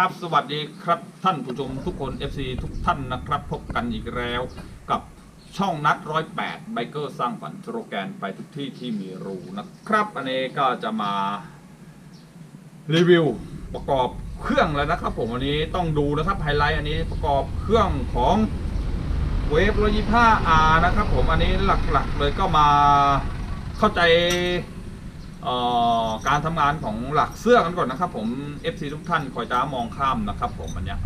ครับ สวัสดีครับท่านผู้ชมทุกคน FC ทุกท่านนะครับ พบกันอีกแล้วกับช่องนัดร้อยแปดไบเกอร์สร้างฝันสโลแกนไปทุกที่ที่มีรูนะครับ อันนี้ก็จะมารีวิวประกอบเครื่องแล้วนะครับ ผมวันนี้ต้องดูนะครับไฮไลท์อันนี้ประกอบเครื่องของเวฟร้อยยี่ห้าอาร์นะครับ ผมอันนี้หลักๆ เลยก็มาเข้าใจ การทำงานของหลักเสื้อกันก่อนนะครับผม FC ทุกท่านคอยจ้ามองข้ามนะครับผมอันเนี้ย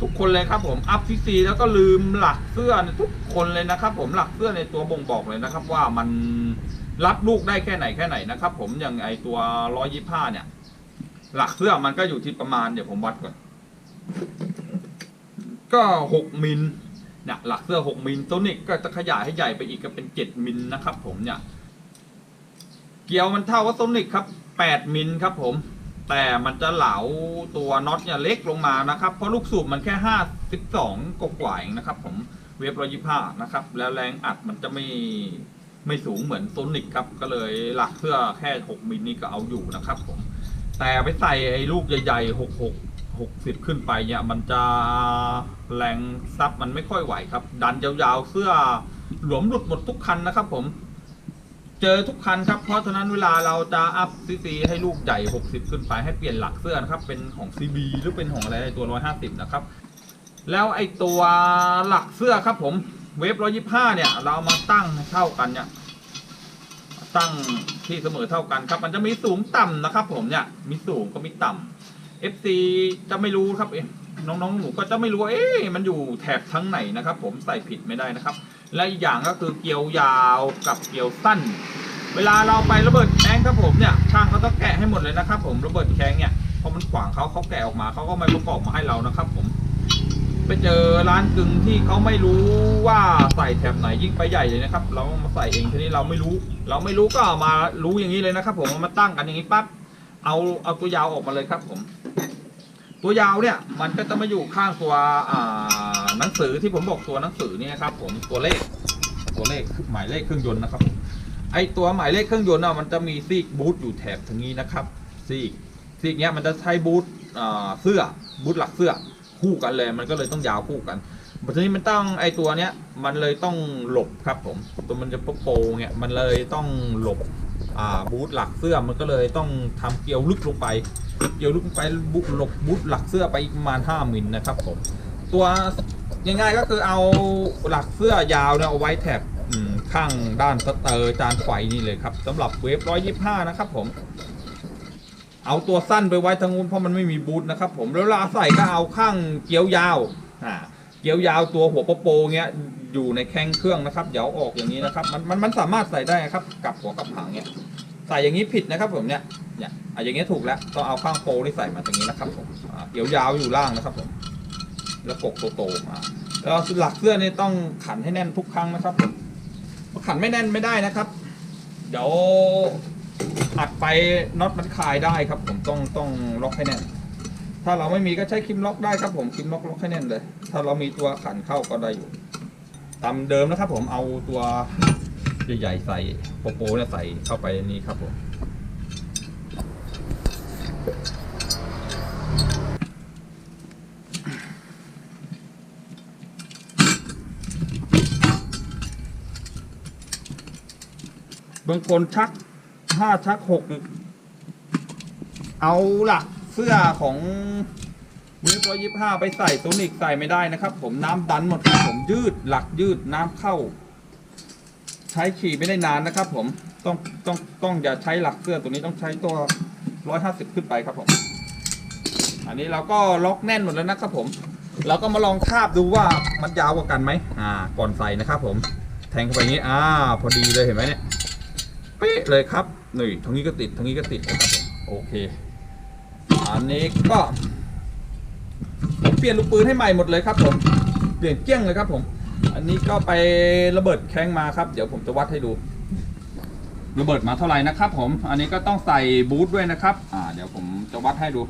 ทุกคนเลยครับผมอัพซีซีแล้วก็ลืมหลักเสื้อทุกคนเลยนะครับ ผมหลักเสื้อในตัวบ่งบอกเลยนะครับ ว่ามันรับลูกได้แค่ไหนแค่ไหนนะครับ ผมอย่างไอตัวร้อยยี่ห้าเนี่ย หลักเสื้อมันก็อยู่ที่ประมาณเดี๋ยวผมวัดก่อน ก็หกมิลเนี่ยหลักเสื้อหกมิลตัวนี้ก็จะขยายให้ใหญ่ไปอีกก็เป็นเจ็ดมิลนะครับ ผมเนี่ย เกียวมันเท่ากับโซนิกครับ 8 มิลครับผม แต่มันจะเหลาตัวน็อตเนี่ยเล็กลงมานะครับ เพราะลูกสูบมันแค่ 52กว่าเองนะครับ ผมเวฟร้อยยี่ห้านะครับ แล้วแรงอัดมันจะไม่ไม่สูงเหมือนโซนิกครับ ก็เลยหลักเสื้อแค่ 6 มิลนี่ก็เอาอยู่นะครับผม แต่ไปใส่ไอ้ลูกใหญ่ๆ 66 60 ขึ้นไปเนี่ย มันจะแรงซับมันไม่ค่อยไหวครับ ดันยาวๆเสื้อหลวมหลุดหมดทุกคันนะครับผม เจอทุกคันครับ เพราะฉะนั้นเวลาเราจะอัพซีซีให้ลูกใหญ่ 60 ขึ้นไปให้เปลี่ยนหลักเสื้อนะครับ เป็นของ CB หรือเป็นของอะไรตัว 150 นะครับ แล้วไอตัวหลักเสื้อครับผมเวฟ 125 เนี่ย เรามาตั้งเท่ากันเนี่ยตั้งที่เสมอเท่ากันครับ มันจะมีสูงต่ำนะครับ ผมเนี่ยมีสูงก็มีต่ำ FC จะไม่รู้ครับเอ๊ะน้องๆหนูก็จะไม่รู้ว่าเอ๊ะมันอยู่แถบทั้งไหนนะครับ ผมใส่ผิดไม่ได้นะครับ และอีกอย่างก็คือเกลียวยาวกับเกลียวสั้น เวลาเราไประเบิดแข้งครับผมเนี่ยช่างเขาต้องแกะให้หมดเลยนะครับ ผมระเบิดแข้งเนี่ยพอมันขวางเขาเขาแกะออกมาเขาก็ไม่ประกอบมาให้เรานะครับ ผมไปเจอร้านกึ่งที่เขาไม่รู้ว่าใส่แถบไหนยิ่งไปใหญ่เลยนะครับ เรามาใส่เองทีนี้เราไม่รู้ เราไม่รู้ก็ามารู้อย่างนี้เลยนะครับ ผมมาตั้งกันอย่างนี้ปั๊บเอาเอาตัวยาวออกมาเลยครับ ผม ตัวยาวเนี่ยมันก็จะมาอยู่ข้างตัวอ่าหนังสือที่ผมบอกตัวหนังสือเนี่ยครับ ผมตัวเลขตัวเลขหมายเลขเครื่องยนต์นะครับ ไอตัวหมายเลขเครื่องยนต์น่ะมันจะมีซีกบูทอยู่แถบตรงนี้นะครับซีกซีกเนี้ยมันจะใช้บูทเสื้อบูทหลักเสื้อคู่กันเลย มันก็เลยต้องยาวคู่กันแต่ทีนี้มันต้องไอตัวเนี้ยมันเลยต้องหลบครับผมตัวมันจะโปงๆเนี่ยมันเลยต้องหลบ บูทหลักเสื้อมันก็เลยต้องทำเกลียวลึกลงไป เกลียวลึกลงไปบูทหลบบูทหลักเสื้อไปอีกประมาณ5มิลนะครับผมตัวง่ายๆก็คือเอาหลักเสื้อยาวเนี่ยเอาไว้แถบข้างด้านสเตอร์จานไฟนี่เลยครับสำหรับเวฟร้อยยี่ห้านะครับผม เอาตัวสั้นไปไว้ทางนู้นเพราะมันไม่มีบูทนะครับผมแล้วเวลาใส่ก็เอาข้างเกี๊ยวยาวอ่าเกี๊ยวยาวตัวหัวโปโปเงี้ย อยู่ในแข้งเครื่องนะครับเดี๋ยาออกอย่างนี้นะครับ มันมันมันสามารถใส่ได้ครับกับหัวกับหางเงี้ยใส่อย่างนี้ผิดนะครับผมเนี่ยเนี่ยอะอย่างเงี้ยถูกแล้วต้องเอาข้างโปนี่ใส่มาตรงนี้นะครับผมเกี๊ยวยาวอยู่ล่างนะครับผมแล้วกกโตๆมาแล้วหลักเสื้อนี่ต้องขันให้แน่นทุกครั้งนะครับผมขันไม่แน่นไม่ได้นะครับ เดี๋ยวอัดไปน็อตมันคลายได้ครับ ผมต้องต้องล็อกให้แน่น ถ้าเราไม่มีก็ใช้คิมล็อกได้ครับผมคิมล็อกล็อกให้แน่นเลย ถ้าเรามีตัวขันเข้าก็ได้อยู่ ตามเดิมนะครับผมเอาตัวใหญ่ๆใส่โปโปเนี่ยใส่เข้าไปนี้ครับผมบางคนชักห้าชักหกเอาลักเสื้อของ มือตัวยี่ห้าไปใส่โซนิกใส่ไม่ได้นะครับ ผมน้ำดันหมดครับผมยืดหลักยืดน้ำเข้า ใช้ขี่ไม่ได้นานนะครับ ผมต้องต้องต้องอย่าใช้หลักเสื้อตัวนี้ต้องใช้ตัวร้อยห้าสิบขึ้นไปครับผม อันนี้เราก็ล็อกแน่นหมดแล้วนะครับผม เราก็มาลองทาบดูว่ามันยาวกว่ากันไหมอ่า ก่อนใส่นะครับผม แทงเข้าไปงนี้อ่า พอดีเลยเห็นไหมเนี่ยเป๊ะเลยครับนี่ตรงนี้ก็ติดตรงนี้ก็ติดนะครับผมโอเค อันนี้ก็ เปลี่ยนลูกปืนให้ใหม่หมดเลยครับผมเปลี่ยนเกี้ยงเลยครับผม อันนี้ก็ไประเบิดแข้งมาครับ เดี๋ยวผมจะวัดให้ดู ระเบิดมาเท่าไหร่นะครับ ผม อันนี้ก็ต้องใส่บูทด้วยนะครับ อ่า เดี๋ยวผมจะวัดให้ดู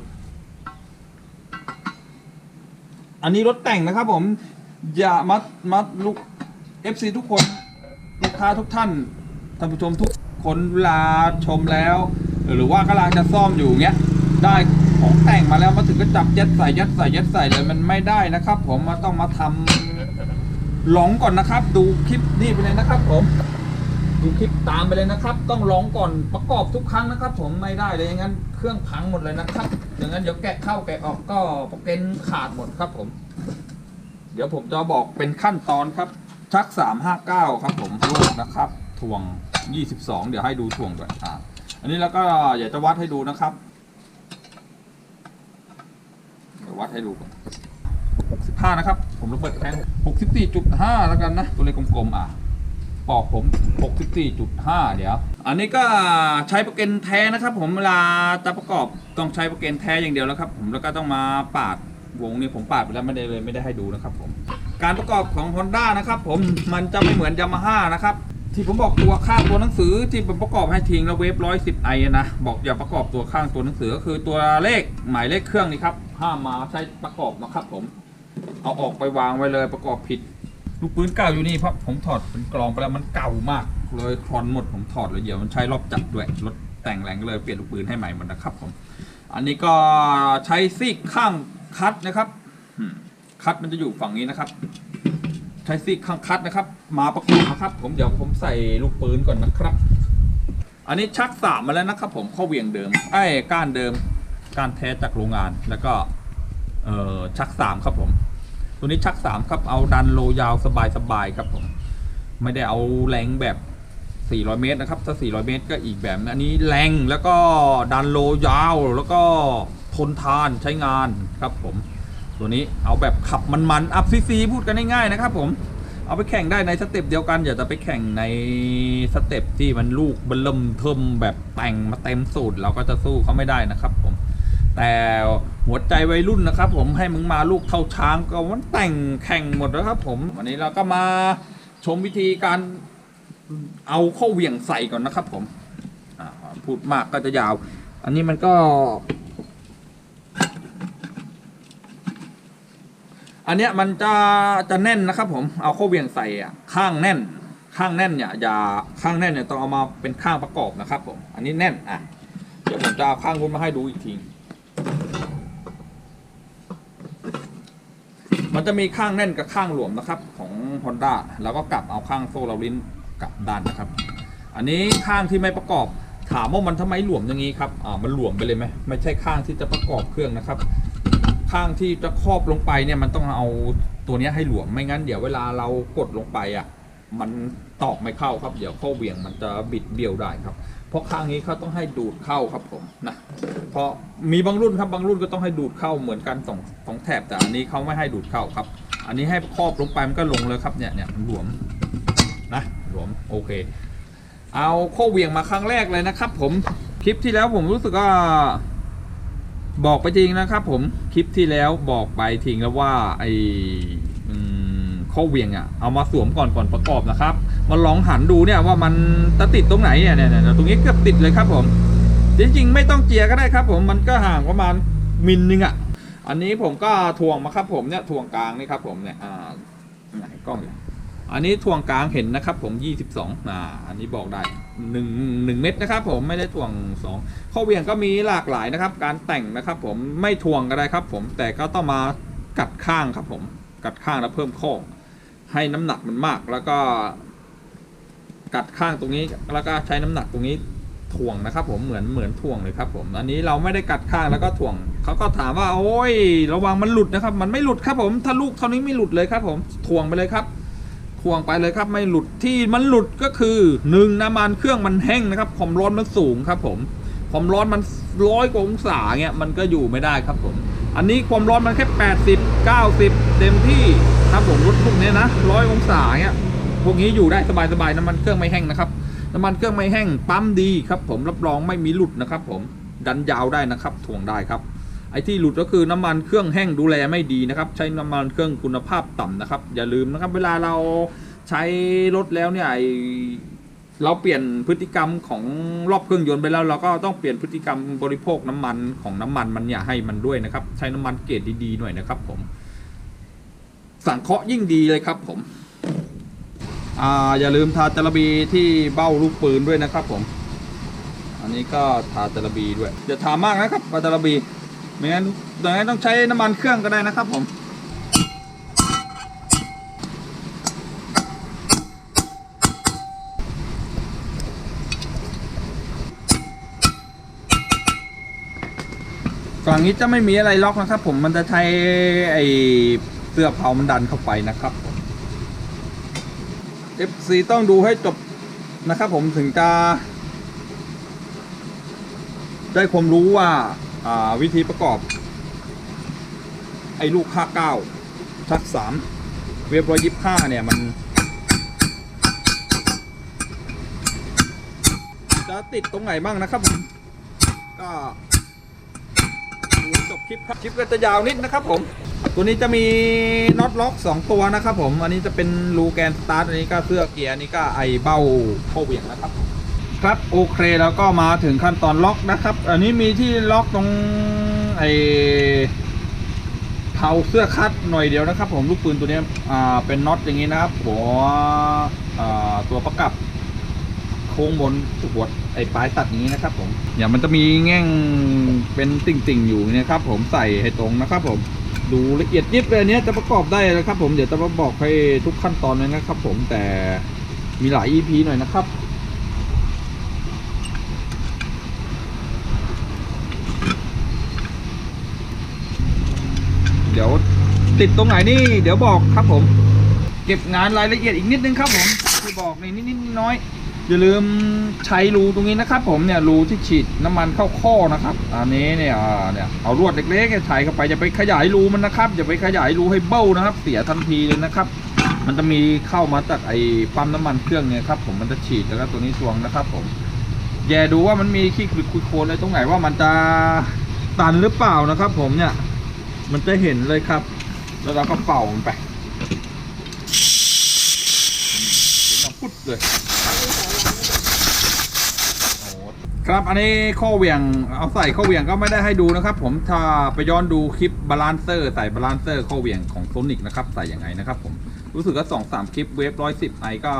อันนี้รถแต่งนะครับ ผม อย่ามัดมัดลูก FC ทุกคนลูกค้าทุกท่านท่านผู้ชมทุกคนเวลาชมแล้ว หรือว่ากำลังจะซ่อมอยู่เงี้ยได้ ของแต่งมาแล้วมาถึงก็จับยัดใส่ยัดใส่ยัดใส่เลยมันไม่ได้นะครับ ผมมาต้องมาทำหลงก่อนนะครับ ดูคลิปนี่ไปเลยนะครับ ผม ดูคลิปตามไปเลยนะครับ ต้องลองก่อนประกอบทุกครั้งนะครับ ผมไม่ได้เลยอย่างนั้นเครื่องพังหมดเลยนะครับอย่างนั้นเดี๋ยวแกะเข้าแกะออกก็ปรเกนขาดหมดครับ ผม เดี๋ยวผมจะบอกเป็นขั้นตอนครับ ชัก359ครับ ผมลูกนะครับถ่วง22เดี๋ยวให้ดูถ่วงด้วยอ่าอันนี้แล้วก็อยากจะวัดให้ดูนะครับเดี๋ย วัดให้ดูก่อน65 นะครับ ผมระเบิดแค่64.5 แล้วกันนะ ตัวเลขกลมๆ อะปอกผม 64.5 เดี๋ยว อันนี้ก็ใช้โปรแกรมแท้นะครับ ผมเวลาจะประกอบต้องใช้โปรแกรมแท้อย่างเดียวแล้วครับ ผมแล้วก็ต้องมาปาดวงนี้ผมปาดไปแล้วไม่ได้เลยไม่ได้ให้ดูนะครับผม การประกอบของ Honda นะครับผมมันจะไม่เหมือน Yamaha นะครับที่ผมบอกตัวข้างตัวหนังสือที่ผมประกอบให้ทิ้งแล้วเวฟร้อยสิบไอนะบอกอย่าประกอบตัวข้างตัวหนังสือก็คือตัวเลขหมายเลขเครื่องนี่ครับ ห้ามมาใช้ประกอบนะครับ ผม เอาออกไปวางไว้เลยประกอบผิด ลูกปืนเก่าอยู่นี่เพราะผมถอดเป็นกรองไปแล้วมันเก่ามาก เลยคลอนหมดผมถอดเลยเดี๋ยวมันใช้รอบจับด้วยรถแต่งแรงก็เลยเปลี่ยนลูกปืนให้ใหม่หมดนะครับ ผม อันนี้ก็ใช้ซีกข้างคัดนะครับคัดมันจะอยู่ฝั่งนี้นะครับ ใช้ซีกข้างคัดนะครับ มาประกอบนะครับ ผมเดี๋ยวผมใส่ลูกปืนก่อนนะครับ อันนี้ชักสามมาแล้วนะครับ ผมข้อเหวียงเดิมไอ้ก้านเดิม กานแท้จากโรงงาน แล้วก็ชักสามครับผม ตัวนี้ชักสามครับเอาดันโลยาวสบายๆครับผม ไม่ได้เอาแรงแบบ 400 เมตรนะครับ ถ้า 400 เมตรก็อีกแบบนะอันนี้แรงแล้วก็ดันโลยาวแล้วก็ทนทานใช้งานครับผม ตัวนี้เอาแบบขับมันๆอัพซีซีพูดกันง่ายๆนะครับผมเอาไปแข่งได้ในสเต็ปเดียวกันอย่าจะไปแข่งในสเต็ปที่มันลูกเบลมเทิมแบบแต่งมาเต็มสูตรเราก็จะสู้เขาไม่ได้นะครับผม แต่หัวใจวัยรุ่นนะครับผมให้มึงมาลูกเท่าช้างก็มันแต่งแข่งหมดแล้วครับผมวันนี้เราก็มาชมวิธีการเอาข้าเหวี่ยงใส่ก่อนนะครับผมพูดมากก็จะยาว อันนี้มันก็ อันเนี้ยมันจะจะแน่นนะครับผมเอาข้าเหวี่ยงใส่อะข้างแน่น ข้างแน่นเนี่ยอย่าข้างแน่นเนี่ยต้องเอามาเป็นข้างประกอบนะครับผมอันนี้แน่นอะเดี๋ยวผมจะเอาข้างนู้นมาให้ดูอีกที มันจะมีข้างแน่นกับข้างหลวมนะครับของ Honda แล้วก็กลับเอาข้างโซ่เราลิ้นกลับด้านนะครับ อันนี้ข้างที่ไม่ประกอบถามว่ามันทำไมหลวมอย่างนี้ครับอ่ามันหลวมไปเลยไหมไม่ใช่ข้างที่จะประกอบเครื่องนะครับ ข้างที่จะครอบลงไปเนี่ยมันต้องเอาตัวนี้ให้หลวมไม่งั้นเดี๋ยวเวลาเรากดลงไปอะมันตอกไม่เข้าครับ เดี๋ยวข้อเหวี่ยงมันจะบิดเบี้ยวได้ครับ เพราะข้างนี้เขาต้องให้ดูดเข้าครับผมนะเพราะมีบางรุ่นครับบางรุ่นก็ต้องให้ดูดเข้าเหมือนกันสองสองแถบแต่อันนี้เขาไม่ให้ดูดเข้าครับ อันนี้ให้ครอบลงไปมันก็ลงเลยครับเนี่ยเนี่ยมันหลวมนะหลวมโอเค เอาข้อเวียงมาครั้งแรกเลยนะครับ ผมคลิปที่แล้วผมรู้สึกว่าบอกไปจริงนะครับ ผมคลิปที่แล้วบอกไปทิ้งแล้วว่าไออืมข้อเวียงอะเอามาสวมก่อนก่อนประกอบนะครับ มาลองหันดูเนี่ยว่ามันจะติดตรงไหนเนี่ยเนี่ยเนี่ยตรงนี้เกือบติดเลยครับผม จริง ๆ ไม่ต้องเจียก็ได้ครับ ผมมันก็ห่างประมาณมิลนึงอะ อันนี้ผมก็ถ่วงมาครับ ผมเนี่ยถ่วงกลางนี่ครับ ผมเนี่ยอ่าไหนกล้องอยู่อันนี้ถ่วงกลางเห็นนะครับ ผม22อ่าอันนี้บอกได้1 1เม็ดนะครับ ผมไม่ได้ถ่วง 2 ข้อเวียงก็มีหลากหลายนะครับ การแต่งนะครับ ผมไม่ถ่วงก็ได้ครับ ผมแต่ก็ต้องมากัดข้างครับ ผมกัดข้างแล้วเพิ่มข้อให้น้ำหนักมันมากแล้วก็ กัดข้างตรงนี้แล้วก็ใช้น้ำหนักตรงนี้ถ่วงนะครับ ผมเหมือนเหมือนถ่วงเลยครับผมอันนี้เราไม่ได้กัดข้างแล้วก็ถ่วงเขาก็ถามว่าโอ้ย ระวังมันหลุดนะครับ มันไม่หลุดครับผมถ้าลูกเท่านี้ไม่หลุดเลยครับ ผมถ่วงไปเลยครับถ่วงไปเลยครับ ไม่หลุดที่มันหลุดก็คือหนึ่งน้ำมันเครื่องมันแห้งนะครับความร้อนมันสูงครับผมความร้อนมันร้อยกว่าองศาเงี้ยมันก็อยู่ไม่ได้ครับผมอันนี้ความร้อนมันแค่ 80 90 เต็มที่ครับผมรถพวกนี้นะร้อยองศาเงี้ย พวกนี้อยู่ได้สบายๆน้ำมันเครื่องไม่แห้งนะครับน้ำมันเครื่องไม่แห้งปั๊มดีครับ ผมรับรองไม่มีหลุดนะครับ ผมดันยาวได้นะครับถ่วงได้ครับ ไอ้ที่หลุดก็คือน้ำมันเครื่องแห้งดูแลไม่ดีนะครับ ใช้น้ำมันเครื่องคุณภาพต่ำนะครับ อย่าลืมนะครับ เวลาเราใช้รถแล้วเนี่ยไอเราเปลี่ยนพฤติกรรมของรอบเครื่องยนต์ไปแล้ว เราก็ต้องเปลี่ยนพฤติกรรมบริโภคน้ำมันของน้ำมันมันอย่าให้มันด้วยนะครับ ใช้น้ำมันเกรดดีๆหน่อยนะครับ ผม สังเคราะห์ยิ่งดีเลยครับ ผม อ่าอย่าลืมทาจาระบีที่เบ้าลูกปืนด้วยนะครับผม อันนี้ก็ทาจาระบีด้วยอย่าทามากนะครับทาจาระบีไม่งั้นไม่งั้นต้องใช้น้ำมันเครื่องก็ได้นะครับผมฝั่งนี้จะไม่มีอะไรล็อกนะครับ ผมมันจะใช้ไอเสื้อเผามันดันเข้าไปนะครับผ FC ต้องดูให้จบนะครับผมถึงจะ ได้ความรู้ว่าาวิธีประกอบ ไอ้ลูก 59ชัก 3 เว็บร้อยยิบห้าเนี่ย มัน จะติดตรงไหนบ้างนะครับผม ก็ดูจบคลิปครับ คลิปก็จะยาวนิดนะครับผม ตัวนี้จะมีน็อตล็อก 2 ตัวนะครับผม อันนี้จะเป็นรูแกนสตาร์ทอันนี้ก็เสื้อเกียร์อันนี้ก็ไอเบ้าเข้าเหวี่ยงนะครับ ครับโอเคแล้วก็มาถึงขั้นตอนล็อกนะครับ อันนี้มีที่ล็อกตรงไอเผาเสื้อคัดหน่อยเดียวนะครับผมลูกปืนตัวนี้อ่าเป็นน็อตอย่างนี้นะครับหัวอ่าตัวประกับโค้งบนหัวไอ้ปลายตัดอย่างนี้นะครับ ผม อย่างมันจะมีแง่งเป็นติ่งๆอยู่นะครับผมใส่ให้ตรงนะครับผม ดูละเอียดยิบเลยอันเนี้ยจะประกอบได้นะครับผมเดี๋ยวจะมาบอกให้ทุกขั้นตอนเลยนะครับผมแต่มีหลาย EP หน่อยนะครับเดี๋ยวติดตรงไหนนี่เดี๋ยวบอกครับผม เก็บงานรายละเอียดอีกนิดนึงครับผมที่บอกในนิดๆน้อย อย่าลืมใช้รูตรงนี้นะครับ ผมเนี่ยรูที่ฉีดน้ำมันเข้าข้อนะครับ อันนี้เนี่ยเนี่ยเอาลวดเล็กๆใส่เข้าไปอย่าไปขยายรูมันนะครับอย่าไปขยายรูให้เบ้านะครับ เสียทันทีเลยนะครับ มันจะมีเข้ามาจากไอ้ปั๊มน้ำมันเครื่องเนี่ยครับผมมันจะฉีดแล้วก็ตัวนี้ทวงนะครับ ผมแย่ดูว่ามันมีขี้ขุดคุยโคลนอะไรตรงไหนว่ามันจะตันหรือเปล่านะครับ ผมเนี่ย มันจะเห็นเลยครับ แล้วเราก็เป่ามันไปเสียงดังพุดเลยโอ้ ครับอันนี้ข้อเหวี่ยงเอาใส่ข้อเหวี่ยงก็ไม่ได้ให้ดูนะครับ ผมถ้าไปย้อนดูคลิปบาลานเซอร์ใส่บาลานเซอร์ข้อเหวี่ยงของโซนิกนะครับใส่ยังไงนะครับ ผมรู้สึกว่าสองสามคลิปเวฟร้อยสิบไอก็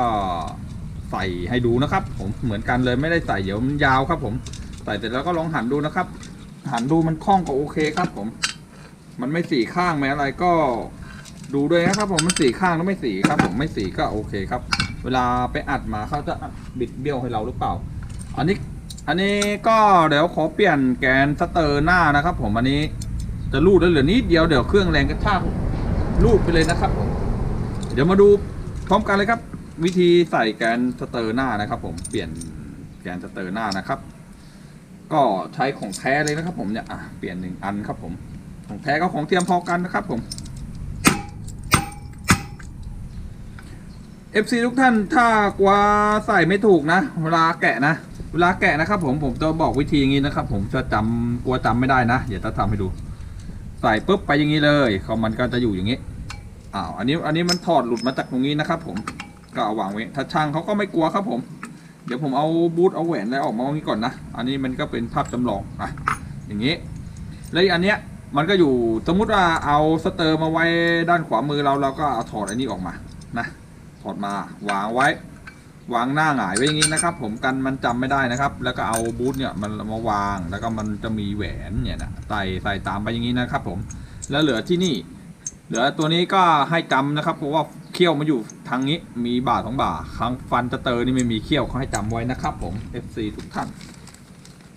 ใส่ให้ดูนะครับ ผมเหมือนกันเลยไม่ได้ใส่เดี๋ยวมันยาวครับ ผมใส่เสร็จแล้วก็ลองหันดูนะครับ หันดูมันคล่องก็โอเคครับ ผม มันไม่สีข้างไม่อะไรก็ดูด้วยนะครับ ผมมันสีข้างแล้วไม่สีครับ ผมไม่สีก็โอเคครับ เวลาไปอัดมาเขาจะอัดบิดเบี้ยวให้เราหรือเปล่า อันนี้ อันนี้ก็เดี๋ยวขอเปลี่ยนแกนสเตอร์หน้านะครับ ผมอันนี้จะรูดได้เหลือนิดเดียวเดี๋ยวเครื่องแรงกระชากรูดไปเลยนะครับผมเดี๋ยวมาดูพร้อมกันเลยครับ วิธีใส่แกนสเตอร์หน้านะครับ ผมเปลี่ยนแกนสเตอร์หน้านะครับ ก็ใช้ของแท้เลยนะครับ ผมเนี่ยอะเปลี่ยนหนึ่งอันครับผมของแท้ก็ของเทียมพอกันนะครับผม FC ทุกท่านถ้ากลัวใส่ไม่ถูกนะ เวลาแกะนะ เวลาแกะนะครับผมผมจะบอกวิธีอย่างนี้นะครับ ผมจะจำกลัวจำไม่ได้นะเดี๋ยวจะทำให้ดู ใส่ปุ๊บไปอย่างนี้เลยเขามันก็จะอยู่อย่างนี้อ้าวอันนี้อันนี้มันถอดหลุดมาจากตรงนี้นะครับ ผมก็เอาวางไว้ถ้าช่างเขาก็ไม่กลัวครับผม เดี๋ยวผมเอาบูทเอาแหวนอะไรออกมาตรงนี้ก่อนนะอันนี้มันก็เป็นภาพจำลองอะอย่างนี้ แล้วอันเนี้ยมันก็อยู่สมมุติว่าเอาสเตอร์มาไว้ด้านขวามือเราเราก็เอาถอดอันนี้ออกมานะถอดมาวางไว้ วางหน้าหงายไว้อย่างนี้นะครับ ผมกันมันจำไม่ได้นะครับ แล้วก็เอาบูทเนี่ยมันมาวางแล้วก็มันจะมีแหวนเนี่ยนะใส่ใส่ตามไปอย่างนี้นะครับ ผมแล้วเหลือที่นี่ เหลือตัวนี้ก็ให้จำนะครับ เพราะว่าเขี้ยวมันอยู่ทางนี้มีบ่าสองบ่าครั้งฟันสเตอร์นี่ไม่มีเขี้ยวเขาให้จำไว้นะครับ ผม FC ทุกท่าน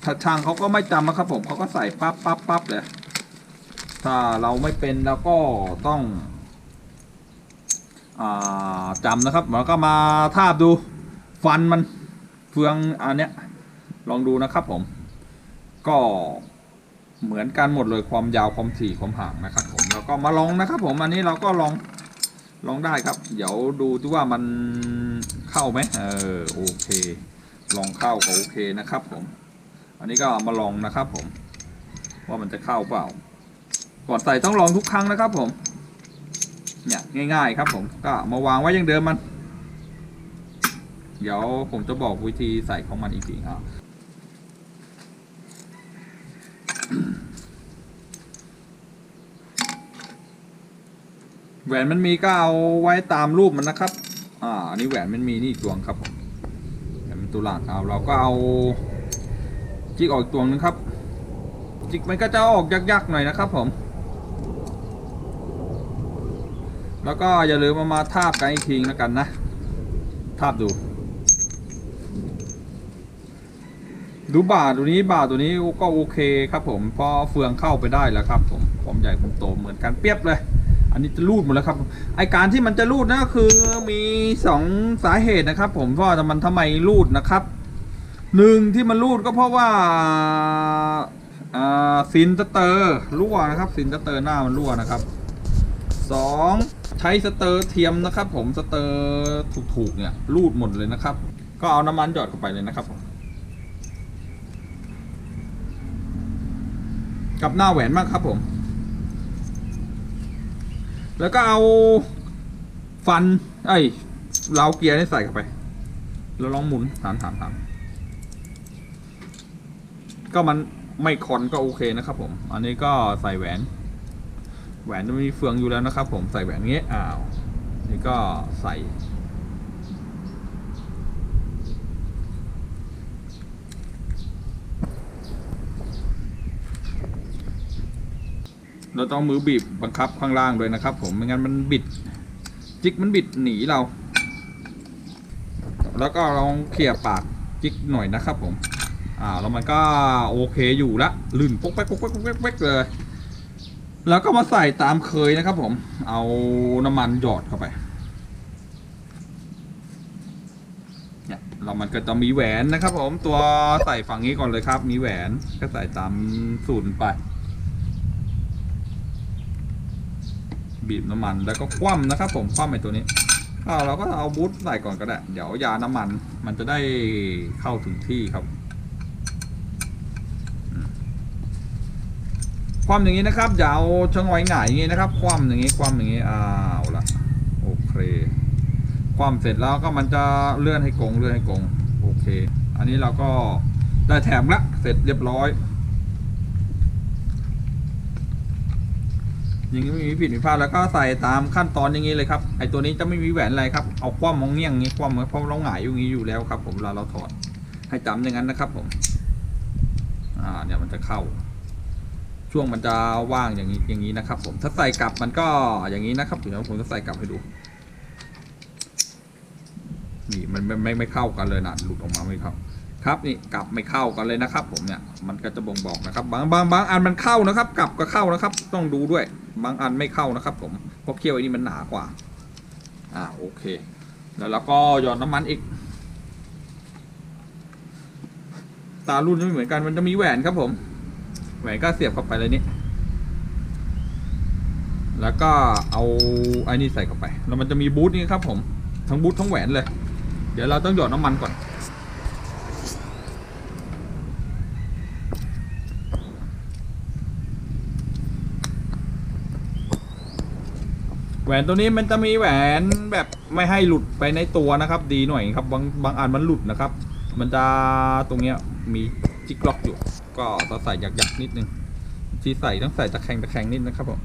ถ้าช่างเขาก็ไม่จำนะครับ ผมเขาก็ใส่ปั๊บปั๊บปั๊บเลยถ้าเราไม่เป็นเราก็ต้องอจำนะครับแล้วก็มาทาบดู ฟันมันเฟืองอันเนี้ยลองดูนะครับผม ก็เหมือนกันหมดเลยความยาวความถี่ความห่างนะครับผมแล้วก็มาลองนะครับ ผมอันนี้เราก็ลองลองได้ครับ เดี๋ยวดูดูว่ามันเข้าไหมเออโอเค ลองเข้าก็โอเคนะครับผม อันนี้ก็มาลองนะครับผม ว่ามันจะเข้าเปล่า ก่อนใส่ต้องลองทุกครั้งนะครับผม เนี่ยง่าย ๆ ครับผมก็มาวางไว้อย่างเดิมมัน เดี๋ยวผมจะบอกวิธีใส่ของมันอีกทีครับแหวนมันมีก็เอาไว้ตามรูปมันนะครับ อ่าอันนี้แหวนมันมีนี่อีกดวงครับผมแหวนเป็นตัวหลักเอาเราก็เอาจิกออกอีกตัวนึงครับ จิกมันก็จะออกยากๆหน่อยนะครับผม แล้วก็อย่าลืมมามาทาบกันอีกทีแล้วกันนะ ทาบดู ดูบ่าตัวนี้บ่าตัวนี้ก็โอเคครับผมเพราะเฟืองเข้าไปได้แล้วครับผมความใหญ่ความโตเหมือนกันเปียบเลย อันนี้จะรูดหมดแล้วครับไอการที่มันจะรูดนะคือมีสองสาเหตุนะครับ ผมว่ามันทำไมรูดนะครับหนึ่งที่มันรูดก็เพราะว่าซินสเตอร์รั่วนะครับซินสเตอร์หน้ามันรั่วนะครับสองใช้สเตอร์เทียมนะครับ ผมสเตอร์ถูกๆเนี่ยรูดหมดเลยนะครับ ก็เอาน้ำมันหยอดเข้าไปเลยนะครับผม กับหน้าแหวนมากครับผม แล้วก็เอาฟันไอ้เราเกียร์นี่ใส่เข้าไป แล้วลองหมุนถามถามถามก็มันไม่คอนก็โอเคนะครับผม อันนี้ก็ใส่แหวน แหวนจะมีเฟืองอยู่แล้วนะครับผมใส่แหวนเงี้ยอ้าว นี่ก็ใส่ เราต้องมือบีบบังคับข้างล่างด้วยนะครับ ผมไม่งั้นมันบิด จิกมันบิดหนีเรา แล้วก็ลองเขี่ยปากจิกหน่อยนะครับ ผม อ่าแล้วมันก็โอเคอยู่ละลื่นปุ๊กแป๊กปุ๊กแป๊กปุ๊กแป๊กเลย แล้วก็มาใส่ตามเคยนะครับ ผม เอาน้ำมันหยอดเข้าไปเนี่ยเรามันก็จะมีแหวนนะครับ ผมตัวใส่ฝั่งนี้ก่อนเลยครับ มีแหวนก็ใส่ตามสูตรไป บีบน้ำมันแล้วก็คว่ำนะครับ ผมคว่ำไอ้ตัวนี้อ่าเราก็เอาบูทใส่ก่อนก็ได้ เดี๋ยวยาน้ำมันมันจะได้เข้าถึงที่ครับ คว่ำอย่างนี้นะครับอย่าเอาชงไว้หงายอย่างนี้นะครับ คว่ำอย่างนี้คว่ำอย่างนี้อ้าวละโอเค คว่ำเสร็จแล้วก็มันจะเลื่อนให้กงเลื่อนให้กงโอเค อันนี้เราก็ได้แถมละเสร็จเรียบร้อย อย่างนี้ไม่มีผิดมีพลาดแล้วก็ใส่ตามขั้นตอนอย่างนี้เลยครับไอตัวนี้จะไม่มีแหวนอะไรครับเอาคว่ำมองเงี้ยงนี้คว่ำเพราะเราหงายอยู่งนี้อยู่แล้วครับ ผมเวลาเราถอดให้จำอย่างนั้นนะครับ ผมอ่าเนี่ยมันจะเข้า ช่วงมันจะว่างอย่างนี้อย่างนี้นะครับ ผมถ้าใส่กลับมันก็อย่างนี้นะครับเดี๋ยวผมจะใส่กลับให้ดูนี่มันไม่ไม่ไม่เข้ากันเลยนะหลุดออกมาไม่เข้า ครับนี่กลับไม่เข้ากันเลยนะครับ ผมเนี่ยมันก็จะบ่งบอกนะครับ บางบางบางอันมันเข้านะครับ กลับก็เข้านะครับ ต้องดูด้วย บางอันไม่เข้านะครับ ผมเพราะเคี่ยวไอ้นี่มันหนากว่า อ่าโอเค แล้วเราก็หยอดน้ำมันอีก ตารุ่นไม่เหมือนกันมันจะมีแหวนครับ ผม แหวนก็เสียบเข้าไปเลยนี่แล้วก็เอาไอ้นี่ใส่เข้าไป แล้วมันจะมีบูทนี่ครับ ผมทั้งบูททั้งแหวนเลย เดี๋ยวเราต้องหยอดน้ำมันก่อน หวนตัวนี้มันจะมีแหวนแบบไม่ให้หลุดไปในตัวนะครับ ดีหน่อยครับบางบางอันมันหลุดนะครับ มันจะตรงเนี้ยมีจิกล็อกอยู่ ก็ต้องใส่หยักๆนิดนึงที่ใส่ต้องใส่ตะแคงตะแคงนิดนะครับผม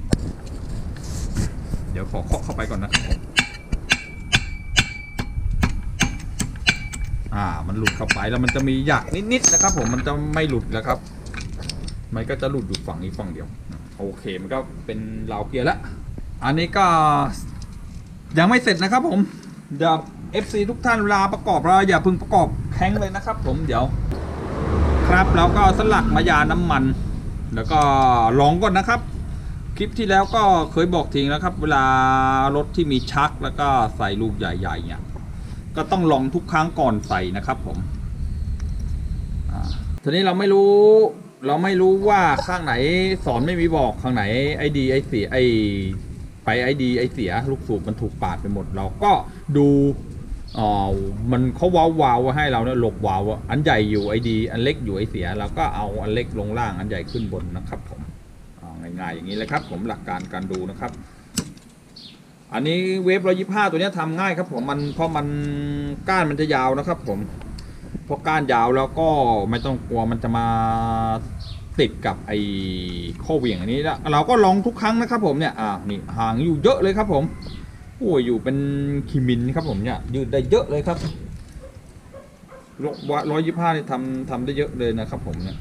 เดี๋ยวขอเคาะเข้าไปก่อนนะครับผมอ่า มันหลุดเข้าไปแล้วมันจะมีหยักนิดๆนะครับ ผมมันจะไม่หลุดแล้วครับ มันก็จะหลุดอยู่ฝั่งนี้ฝั่งเดียว โอเคมันก็เป็นราวเกียร์แล้ว อันนี้ก็ยังไม่เสร็จนะครับผมเดี๋ยว FC ทุกท่านเวลาประกอบเราอย่าเพึ่งประกอบแข้งเลยนะครับ ผมเดี๋ยว ครับแล้วก็สลักมายาน้ำมัน แล้วก็ลองก่อนนะครับ คลิปที่แล้วก็เคยบอกทิ้งแล้วครับ เวลารถที่มีชักแล้วก็ใส่ลูกใหญ่ๆเนี่ยก็ต้องลองทุกครั้งก่อนใส่นะครับ ผมทีนี้เราไม่รู้ เราไม่รู้ว่าข้างไหนสอนไม่มีบอกข้างไหนไอดีไอเสียไอ ไปไอดีไอเสียลูกสูบมันถูกปาดไปหมด เราก็ดูอ๋อมันเขาวาววาวให้เราเนี่ยหลบวาวอะอันใหญ่อยู่ไอดี อันเล็กอยู่ไอเสียเราก็เอาอันเล็กลงล่างอันใหญ่ขึ้นบนนะครับผมเอง่ายๆอย่างนี้เลยครับ ผมหลักการการดูนะครับ อันนี้เวฟร้อยยี่ห้าตัวนี้ยทำง่ายครับ ผมมันเพราะมันก้านมันจะยาวนะครับ ผมเพราะก้านยาวแล้วก็ไม่ต้องกลัวมันจะมา ติดกับไอ้ข้อเหวี่ยงอันนี้แล้วเราก็ลองทุกครั้งนะครับผมเนี่ยอ่านี่ห่างอยู่เยอะเลยครับผมโอ้ยอยู่เป็นคิมินครับผมเนี่ยยืดได้เยอะเลยครับร้อยยี่ห้าเนี่ยทำทำได้เยอะเลยนะครับผมเนี่ย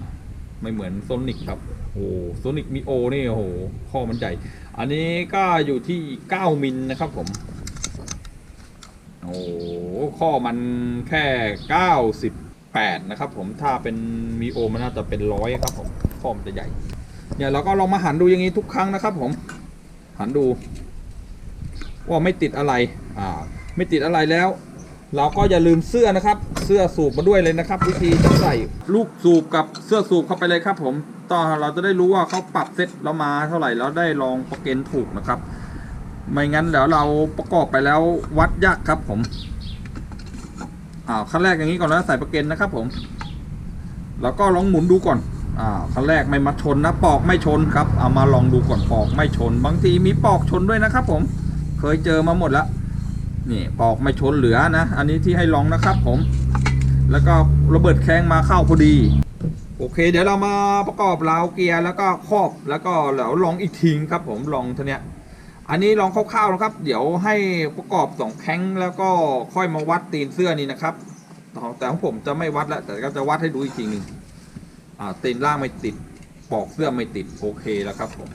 ไม่เหมือนโซนิกครับโอ้โซนิกมีโอนี่โอ้โหข้อมันใหญ่อันนี้ก็อยู่ที่9มิลนะครับผมโอ้ข้อมันแค่98นะครับผมถ้าเป็นมีโอมันน่าจะเป็นร้อยครับผม ข้อมันจะใหญ่ เนี่ยเราก็ลองมาหันดูอย่างนี้ทุกครั้งนะครับผม หันดู ว่าไม่ติดอะไร อ่า ไม่ติดอะไรแล้ว เราก็อย่าลืมเสื้อนะครับ เสื้อสูบมาด้วยเลยนะครับ วิธีจะใส่ลูกสูบกับเสื้อสูบเข้าไปเลยครับ ผมต่อเราจะได้รู้ว่าเขาปรับเซ็ตเรามาเท่าไหร่แล้วได้ลองประเกณฑ์ถูกนะครับ ไม่งั้นเดี๋ยวเราประกอบไปแล้ววัดยากครับ ผมอ่าขั้นแรกอย่างนี้ก่อนแล้วใส่ประเกณฑ์นะครับ ผม แล้วก็ลองหมุนดูก่อน อ่าขั้นแรกไม่มาชนนะปอกไม่ชนครับ เอามาลองดูก่อนปอกไม่ชน บางทีมีปอกชนด้วยนะครับ ผมเคยเจอมาหมดแล้วนี่ปอกไม่ชนเหลือนะ อันนี้ที่ให้ลองนะครับ ผม แล้วก็ระเบิดแข้งมาเข้าพอดี โอเค เดี๋ยวเรามาประกอบราวเกียร์แล้วก็ครอบแล้วก็เดี๋ยวลองอีกทีครับ ผมลองเท่านี้อันนี้ลองคร่าวๆนะครับ เดี๋ยวให้ประกอบสองแข้งแล้วก็ค่อยมาวัดตีนเสื้อนี่นะครับแต่ของผมจะไม่วัดแล้วแต่ก็จะวัดให้ดูอีกทีหนึ่ง อ่าตีนล่างไม่ติดปอกเสื้อไม่ติดโอเคแล้วครับผม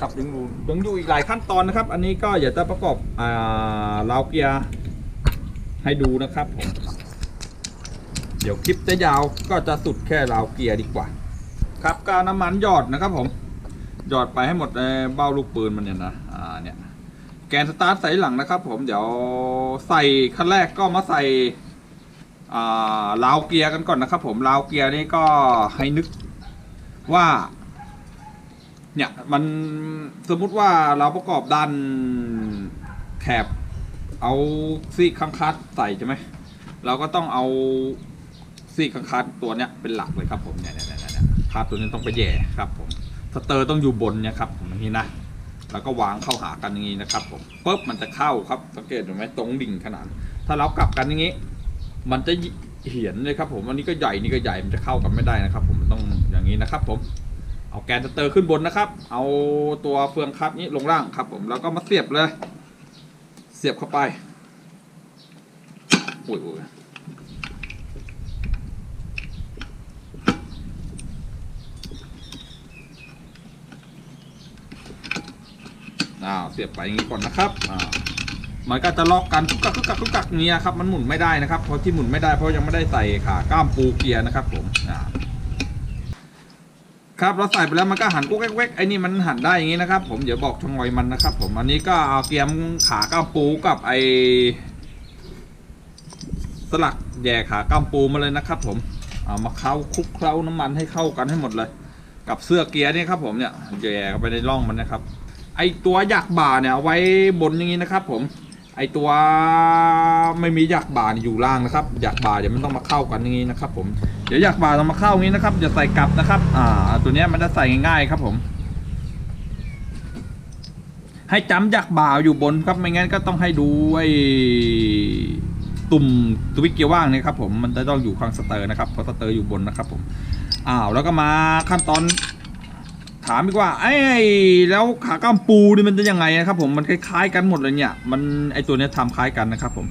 ครับยังอยู่ยังอยู่อีกหลายขั้นตอนนะครับ อันนี้ก็อยากจะประกอบอ่าราวเกียร์ให้ดูนะครับผมเดี๋ยวคลิปจะยาวก็จะสุดแค่ราวเกียร์ดีกว่า ครับกาวน้ำมันหยอดนะครับผมหยอดไปให้หมดในเบ้าลูกปืนมันเนี่ยนะอ่าเนี่ยแกนสตาร์ทใส่หลังนะครับ ผมเดี๋ยวใส่ขั้นแรกก็มาใส่ อ่าราวเกียร์กันก่อนนะครับ ผมราวเกียร์นี่ก็ให้นึกว่า เนี่ยมันสมมุติว่าเราประกอบด้านแคบเอาซีกข้างคัดใส่ใช่ไหมเราก็ต้องเอาซีกข้างคัดตัวเนี้ยเป็นหลักเลยครับผมเนี่ยเนี่ยเนี่ยเนี่ยคัดตัวนี้ต้องไปแย่ครับผมสเตอร์ต้องอยู่บนเนี่ยครับผมอย่างนี้นะแล้วก็วางเข้าหากันอย่างนี้นะครับผมปุ๊บมันจะเข้าครับสังเกตเห็นไหมตรงดิ่งขนาด ถ้าเรากลับกันอย่างนี้ มันจะเหียนเลยครับผมอันนี้ก็ใหญ่นี่ก็ใหญ่มันจะเข้ากันไม่ได้นะครับ ผมมันต้องอย่างนี้นะครับ ผมเอาแกนสเตอร์ขึ้นบนนะครับ เอาตัวเฟืองคัดนี้ลงล่างครับ ผมแล้วก็มาเสียบเลย เสียบเข้าไปอุ้ยอุ้ยอ้าวเสียบไปอย่างนี้ก่อนนะครับอ่า มันก็จะล็อกกันทุกกักทุกกักทุกกักอย่างเงี้ยครับมันหมุนไม่ได้นะครับเพราะที่หมุนไม่ได้เพราะยังไม่ได้ใส่ขาก้ามปูเกียร์นะครับผมอ่าครับเราใส่ไปแล้วมันก็หันกุ๊กแก๊กไอ้นี่มันหันได้อย่างนี้นะครับ ผมเดี๋ยวบอกชงอยมันนะครับ ผมอันนี้ก็เอาเกียมขาก้ามปูกับไอสลักแย่ขาก้ามปูมาเลยนะครับ ผมเอามาเข้าคลุกเคล้าน้ำมันให้เข้ากันให้หมดเลย กับเสื้อเกียร์นี่ครับ ผมเนี่ยแย่ไปในร่องมันนะครับ ไอตัวหยักบ่าเนี่ยเอาไว้บนอย่างนี้นะครับ ผม ไอตัวไม่มีหยักบ่าอยู่ล่างนะครับหยักบ่าเดี๋ยวมันต้องมาเข้ากันอย่างนี้นะครับ ผมเดี๋ยวหยักบ่าต้องมาเข้างนี้นะครับอย่าใส่กลับนะครับ อ่า ตัวนี้มันจะใส่ง่ายๆครับผม ให้จำหยักบ่าอยู่บนครับไม่งั้นก็ต้องให้ดูไอตุ่มสวิตเกียร์ว่างเนี่ยครับผมมันจะต้องอยู่ข้างสเตอร์นะครับเพราะสเตอร์อยู่บนนะครับ ผมอ้าวแล้วก็มาขั้นตอน ถามอีกว่าไอ้แล้วขากล้ามปูนี่มันจะยังไงนะครับผมมันคล้ายๆกันหมดเลยเนี่ยมันไอตัวเนี้ยทำคล้ายกันนะครับผม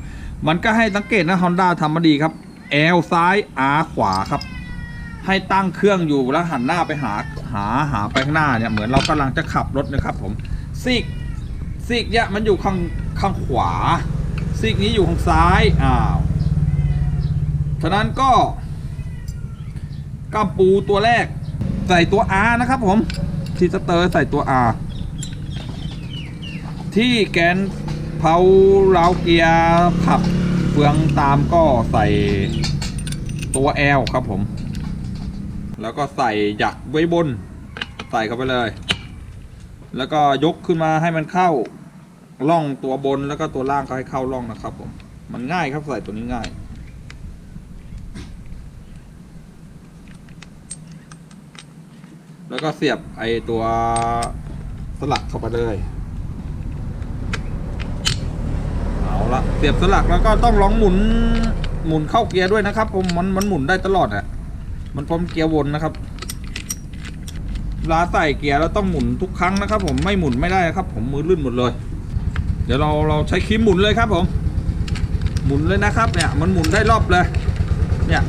มันก็ให้สังเกตนะฮอนด้าทำมาดีครับแอลซ้ายอาขวาครับ ให้ตั้งเครื่องอยู่แล้วหันหน้าไปหาหาหาไปข้างหน้าเนี่ยเหมือนเรากำลังจะขับรถนะครับผมซีกซีกเนี่ยมันอยู่ข้างข้างขวาซีกนี้อยู่ข้างซ้ายอ้าวฉะนั้นก็กล้ามปูตัวแรก ใส่ตัว R นะครับผมที่สเตอร์ใส่ตัว R ที่แกนเพาราเกียร์ขับเฟืองตามก็ใส่ตัว L ครับผม แล้วก็ใส่หยักไว้บน ใส่เข้าไปเลย แล้วก็ยกขึ้นมาให้มันเข้าร่องตัวบนแล้วก็ตัวล่างก็ให้เข้าร่องนะครับผม มันง่ายครับใส่ตัวนี้ง่าย แล้วก็เสียบไอตัวสลักเข้าไปเลย เอาละเสียบสลักแล้วก็ต้องลองหมุนหมุนเข้าเกียร์ด้วยนะครับผมมันมันหมุนได้ตลอดอะมันพร้อมเกียร์วนนะครับลาใส่เกียร์เราต้องหมุนทุกครั้งนะครับ ผมไม่หมุนไม่ได้ครับ ผมมือลื่นหมดเลย เดี๋ยวเราเราใช้คีมหมุนเลยครับผม หมุนเลยนะครับ เนี่ย มันหมุนได้รอบเลย เนี่ย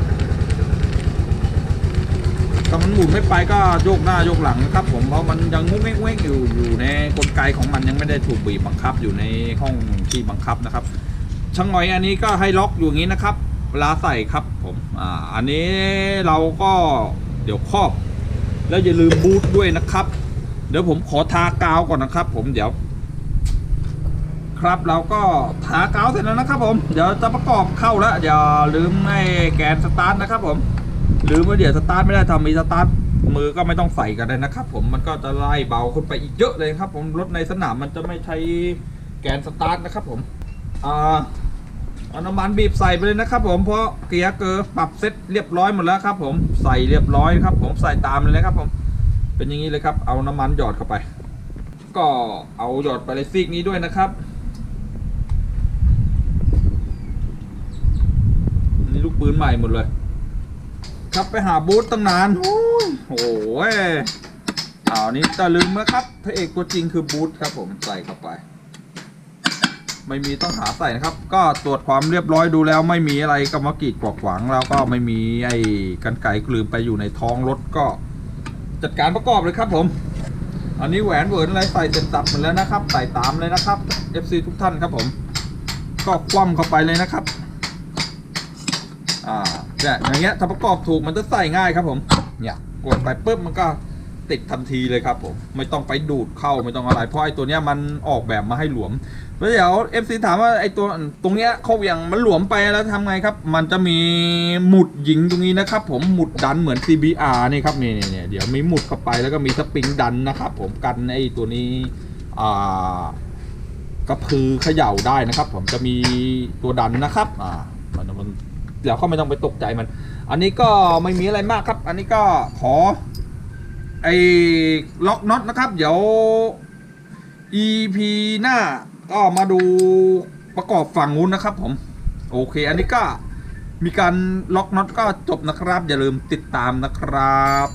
ถ้ามันหมุนไม่ไปก็โยกหน้าโยกหลังนะครับ ผมเพราะมันยังงุ้งเง้งอยู่อยู่ในกลไกของมันยังไม่ได้ถูกบีบบังคับอยู่ในห้องที่บังคับนะครับช่างหน่อยอันนี้ก็ให้ล็อกอยู่อย่างนี้นะครับเวลาใส่ครับผมอ่าอันนี้เราก็เดี๋ยวครอบ แล้วอย่าลืมบูทด้วยนะครับ เดี๋ยวผมขอทากาวก่อนนะครับ ผมเดี๋ยว ครับเราก็ทากาวเสร็จแล้วนะครับ ผมเดี๋ยวจะประกอบเข้าแล้วอย่าลืมให้แกนสตาร์ทนะครับ ผม ลืมว่าเดี๋ยวสตาร์ทไม่ได้ทำมีสตาร์ทมือก็ไม่ต้องใส่กันเลยนะครับ ผมมันก็จะไล่เบาขึ้นไปอีกเยอะเลยครับ ผมรถในสนามมันจะไม่ใช้แกนสตาร์ทนะครับ ผมอ่าเอาน้ำมันบีบใส่ไปเลยนะครับผมเพราะเกียร์เกอร์ปรับเซ็ตเรียบร้อยหมดแล้วครับ ผมใส่เรียบร้อยครับ ผมใส่ตามเลยนะครับ ผมเป็นอย่างนี้เลยครับ เอาน้ำมันหยอดเข้าไป ก็เอาหยอดไปในซีกนี้ด้วยนะครับนี่ลูกปืนใหม่หมดเลย ครับไปหาบูธตั้งนานโอ้ยโอ้ยอ้านี่แต่ลืมนะครับพระเอกตัวจริงคือบูธครับผมใส่เข้าไป ไม่มีต้องหาใส่นะครับ ก็ตรวจความเรียบร้อยดูแล้ว ไม่มีอะไรกรรมกีดกวกขวางแล้วก็ไม่มีไอ้กันไก่กลืมไปอยู่ในท้องรถก็ จัดการประกอบเลยครับผม อันนี้แหวนเวิร์นอะไรใส่เสร็จสับหมดแล้วนะครับใส่ตามเลยนะครับ FC ทุกท่านครับผม ก็คว่ำเข้าไปเลยนะครับ อ่า เนี่ยอย่างเงี้ยถ้าประกอบถูกมันจะใส่ง่ายครับผมเนี่ยกดไปปุ๊บมันก็ติดทันทีเลยครับผมไม่ต้องไปดูดเข้าไม่ต้องอะไรเพราะไอ้ตัวเนี้ยมันออกแบบมาให้หลวมแล้วเดี๋ยว FC ถามว่าไอ้ตัวตรงเนี้ยเขาอย่างมันหลวมไปแล้วทำไงครับ มันจะมีหมุดหยิงตรงนี้นะครับผมหมุดดันเหมือน CBR นี่ครับนี่นี่เดี๋ยวมีหมุดเข้าไปแล้วก็มีสปริงดันนะครับผมกันไอ้ตัวนี้อ่ากระพือเขย่าได้นะครับ ผมจะมีตัวดันนะครับอ่ามันมัน เดี๋ยวก็ไม่ต้องไปตกใจมัน อันนี้ก็ไม่มีอะไรมากครับ อันนี้ก็ขอไอ้ล็อกน็อตนะครับ เดี๋ยว EP หน้าก็มาดูประกอบฝั่งนู้นนะครับผม โอเค อันนี้ก็มีการล็อกน็อตก็จบนะครับ อย่าลืมติดตามนะครับ